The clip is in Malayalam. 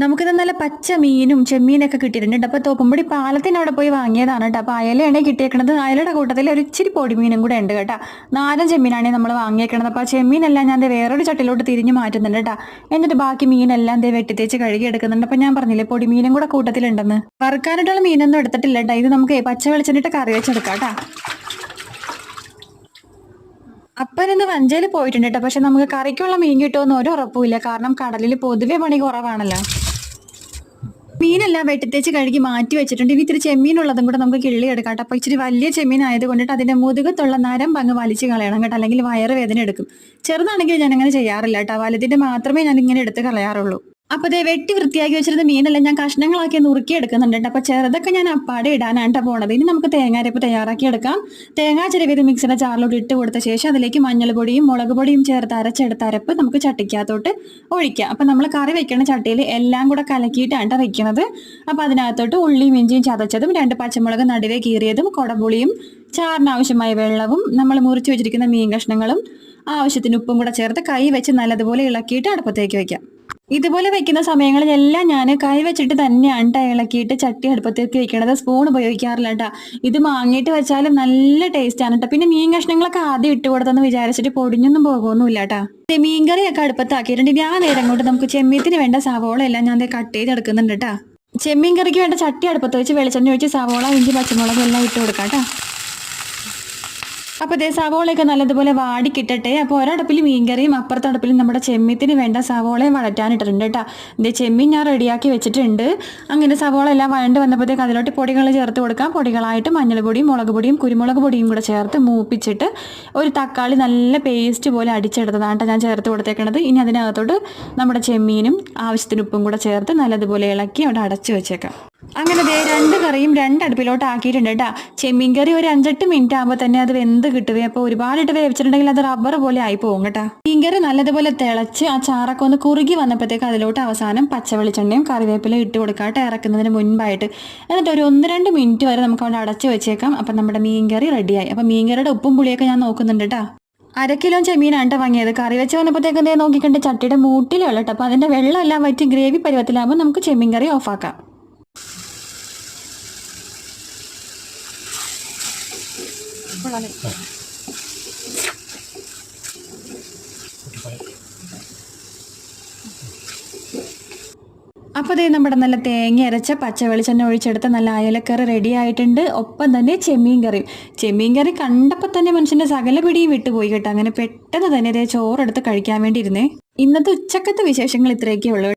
നമുക്കിത് നല്ല പച്ച മീനും ചെമ്മീനൊക്കെ കിട്ടിയിട്ടുണ്ട് അപ്പോൾ തോപ്പുംപടി പാലത്തിന്റെ അവിടെ പോയി വാങ്ങിയതാണ് കേട്ടോ. അപ്പോൾ അയലയാണ് കിട്ടിയേക്കണത്. അയലയുടെ കൂട്ടത്തിൽ ഒരു ഇച്ചിരി പൊടിമീനും കൂടെ ഉണ്ട് കേട്ടോ. നാലൻ ചെമ്മീനാണ് നമ്മൾ വാങ്ങിയേക്കണത്. അപ്പോൾ ആ ചെമ്മീനെല്ലാം ഞാൻ വേറൊരു ചട്ടിലോട്ട് തിരിഞ്ഞ് മാറ്റുന്നുണ്ട് കേട്ടോ. എന്നിട്ട് ബാക്കി മീനെല്ലാം ദേ വെട്ടിത്തേച്ച് കഴുകി എടുക്കുന്നുണ്ട്. അപ്പോൾ ഞാൻ പറഞ്ഞില്ലേ പൊടിമീനും കൂടെ കൂട്ടത്തിലുണ്ടെന്ന്. വറുക്കാനായിട്ടുള്ള മീനൊന്നും എടുത്തിട്ടില്ല കേട്ടോ. ഇത് നമുക്ക് പച്ച വെളിച്ചെണ്ണിട്ട് കറി വെച്ചെടുക്കാം കേട്ടോ. അപ്പൻ ഇന്ന് വഞ്ചേൽ പോയിട്ടുണ്ട് കേട്ടോ. പക്ഷെ നമുക്ക് കറിക്കുള്ള മീൻ കിട്ടുമെന്ന് ഒരു ഉറപ്പുമില്ല കാരണം കടലിൽ പൊതുവെ പണി കുറവാണല്ലോ. മീനെല്ലാം വെട്ടിത്തേച്ച് കഴുകി മാറ്റി വെച്ചിട്ടുണ്ട്. ഇനി ഇത്തിരി ചെമ്മീനുള്ളതും കൂടെ നമുക്ക് കിള്ളി എടുക്കാം കേട്ടോ. അപ്പോൾ ഇച്ചിരി വലിയ ചെമ്മീൻ ആയതുകൊണ്ടിട്ട് അതിന്റെ മുതുകത്തുള്ള നരം പങ്ക് വലിച്ച് കളയണം കേട്ടോ. അല്ലെങ്കിൽ വയറ് വേദന എടുക്കും. ചെറുതാണെങ്കിൽ ഞാൻ അങ്ങനെ ചെയ്യാറില്ല കേട്ടോ. വലുതിന്റെ മാത്രമേ ഞാൻ ഇങ്ങനെ എടുത്ത് കളയാറുള്ളൂ. അപ്പൊ ദേ വെട്ടി വൃത്തിയാക്കി വെച്ചിരുന്ന മീനെല്ലാം ഞാൻ കഷ്ണങ്ങളാക്കി നുറുക്കി എടുക്കുന്നുണ്ട് അപ്പൊ ചെറുതൊക്കെ ഞാൻ അപ്പാടെ ഇടാനാണ് ട്ടോ പോണത്. ഇനി നമുക്ക് തേങ്ങാരപ്പ് തയ്യാറാക്കി എടുക്കാം. തേങ്ങാ ചെരുവിത് മിക്സിയുടെ ചാറിലോട്ട് ഇട്ട് കൊടുത്ത ശേഷം അതിലേക്ക് മഞ്ഞൾപൊടിയും മുളക് പൊടിയും ചേർത്ത് അരച്ചെടുത്ത അരപ്പ് നമുക്ക് ചട്ടിക്കകത്തോട്ട് ഒഴിക്കാം. അപ്പൊ നമ്മൾ കറി വെക്കുന്ന ചട്ടിയിൽ എല്ലാം കൂടെ കലക്കിയിട്ടാണ് വെക്കുന്നത് അപ്പൊ അതിനകത്തോട്ട് ഉള്ളിയും ഇഞ്ചിയും ചതച്ചതും രണ്ട് പച്ചമുളക് നടുവേ കീറിയതും കുടപുളിയും ചാറിനാവശ്യമായ വെള്ളവും നമ്മൾ മുറിച്ച് വെച്ചിരിക്കുന്ന മീൻ കഷ്ണങ്ങളും ആവശ്യത്തിന് ഉപ്പും കൂടെ ചേർത്ത് കൈ വെച്ച് നല്ലതുപോലെ ഇളക്കിയിട്ട് അടുപ്പത്തേക്ക് വെക്കാം. ഇതുപോലെ വെക്കുന്ന സമയങ്ങളിലെല്ലാം ഞാൻ കൈ വെച്ചിട്ട് തന്നെയാണ് കേട്ടോ ഇളക്കിയിട്ട് ചട്ടി അടുപ്പത്തേക്ക് വെക്കണത്. സ്പൂൺ ഉപയോഗിക്കാറില്ല കേട്ടോ ഇത് മാങ്ങിയിട്ട് വെച്ചാലും നല്ല ടേസ്റ്റ് ആണ് കേട്ടോ പിന്നെ മീൻ കഷ്ണങ്ങളൊക്കെ ആദ്യം ഇട്ട് കൊടുത്തെന്ന് വിചാരിച്ചിട്ട് പൊടിഞ്ഞൊന്നും പോകുമൊന്നുമില്ല കേട്ടോ മീൻകറിയൊക്കെ അടുപ്പത്താക്കിയിട്ടുണ്ട്. ആ നേരം കൊണ്ട് നമുക്ക് ചെമ്മീത്തിന് വേണ്ട സവോള എല്ലാം ഞാൻ കട്ട് ചെയ്തെടുക്കുന്നുണ്ട് കേട്ടോ ചെമ്മീൻ കറിക്ക് വേണ്ട ചട്ടി അടുപ്പത്ത് വെച്ച് വെളിച്ചെണ്ണ ഒഴിച്ച് സവോള ഇഞ്ചി പച്ചമുളകും എല്ലാം ഇട്ട് കൊടുക്കാം കേട്ടോ അപ്പോൾ ദേ സവോളയൊക്കെ നല്ലതുപോലെ വാടി കിട്ടട്ടെ അപ്പോൾ ഒരടുപ്പിൽ മീൻകറിയും അപ്പുറത്തെ അടുപ്പിൽ നമ്മുടെ ചെമ്മീത്തിന് വേണ്ട സവോളയും വഴറ്റാനിട്ടിട്ടുണ്ട് കേട്ടോ. ഇതേ ചെമ്മീൻ ഞാൻ റെഡിയാക്കി വെച്ചിട്ടുണ്ട്. അങ്ങനെ സവോള എല്ലാം വഴണ്ട് വന്നപ്പോഴത്തേക്ക് അതിലോട്ട് പൊടികൾ ചേർത്ത് കൊടുക്കാം. പൊടികളായിട്ട് മഞ്ഞൾപ്പൊടിയും മുളക് പൊടിയും കുരുമുളക് പൊടിയും കൂടെ ചേർത്ത് മൂപ്പിച്ചിട്ട് ഒരു തക്കാളി നല്ല പേസ്റ്റ് പോലെ അടിച്ചെടുത്തതാണ് ഞാൻ ചേർത്ത് കൊടുത്തേക്കണത്. ഇനി അതിനകത്തോട്ട് നമ്മുടെ ചെമ്മീനും ആവശ്യത്തിന് ഉപ്പും കൂടെ ചേർത്ത് നല്ലതുപോലെ ഇളക്കി അവിടെ അടച്ചു വെച്ചേക്കാം. അങ്ങനെ ദേ രണ്ട് കറിയും രണ്ട് അടുപ്പിലോട്ട് ആക്കിയിട്ടുണ്ട് കേട്ടോ. ചെമ്മീൻ കറി ഒരു അഞ്ചെട്ട് മിനിറ്റ് ആകുമ്പോൾ തന്നെ അത് വെന്ത് കിട്ടുവേ. അപ്പോൾ ഒരുപാടിട്ട് വേവിച്ചിട്ടുണ്ടെങ്കിൽ അത് റബ്ബർ പോലെ ആയി പോകും കേട്ടോ മീൻകറി നല്ലതുപോലെ തിളച്ച് ആ ചാറൊക്കെ ഒന്ന് കുറുകി വന്നപ്പോഴത്തേക്ക് അതിലോട്ട് അവസാനം പച്ച വെളിച്ചെണ്ണയും കറിവേപ്പിലയും ഇട്ട് കൊടുക്കാട്ട് ഇറക്കുന്നതിന് മുൻപായിട്ട്. എന്നിട്ട് ഒരു ഒന്ന് രണ്ട് മിനിറ്റ് വരെ നമുക്ക് അവിടെ അടച്ച് വെച്ചേക്കാം. അപ്പം നമ്മുടെ മീൻകറി റെഡിയായി. അപ്പം മീൻകറിയുടെ ഉപ്പും പുളിയൊക്കെ ഞാൻ നോക്കുന്നുണ്ട് കേട്ടോ. അര കിലോ ചെമ്മീനാണ് വാങ്ങിയത്. കറി വെച്ച് വന്നപ്പോഴത്തേക്ക് എന്തേ നോക്കിക്കണ്ട് ചട്ടിയുടെ മൂട്ടിലുള്ള കേട്ടോ. അപ്പോൾ അതിന്റെ വെള്ളം എല്ലാം വറ്റി ഗ്രേവി പരുവത്തിലാകുമ്പോൾ നമുക്ക് ചെമ്മീൻ കറി ഓഫാക്കാം. അപ്പോൾ ദേ നമ്മുടെ നല്ല തേങ്ങ അരച്ച പച്ച വെളിച്ചെണ്ണ ഒഴിച്ചെടുത്ത നല്ല അയലക്കറി റെഡി ആയിട്ടുണ്ട്. ഒപ്പം തന്നെ ചെമ്മീൻ കറി ചെമ്മീൻ കറി കണ്ടപ്പോൾ തന്നെ മനുഷ്യന്റെ സകല പിടിയും വിട്ടുപോയി കേട്ടോ. അങ്ങനെ പെട്ടെന്ന് തന്നെ ദേ ചോറെടുത്ത് കഴിക്കാൻ വേണ്ടി ഇരുന്നേ ഇന്നത്തെ ഉച്ചക്കത്തെ വിശേഷങ്ങൾ ഇത്രയൊക്കെ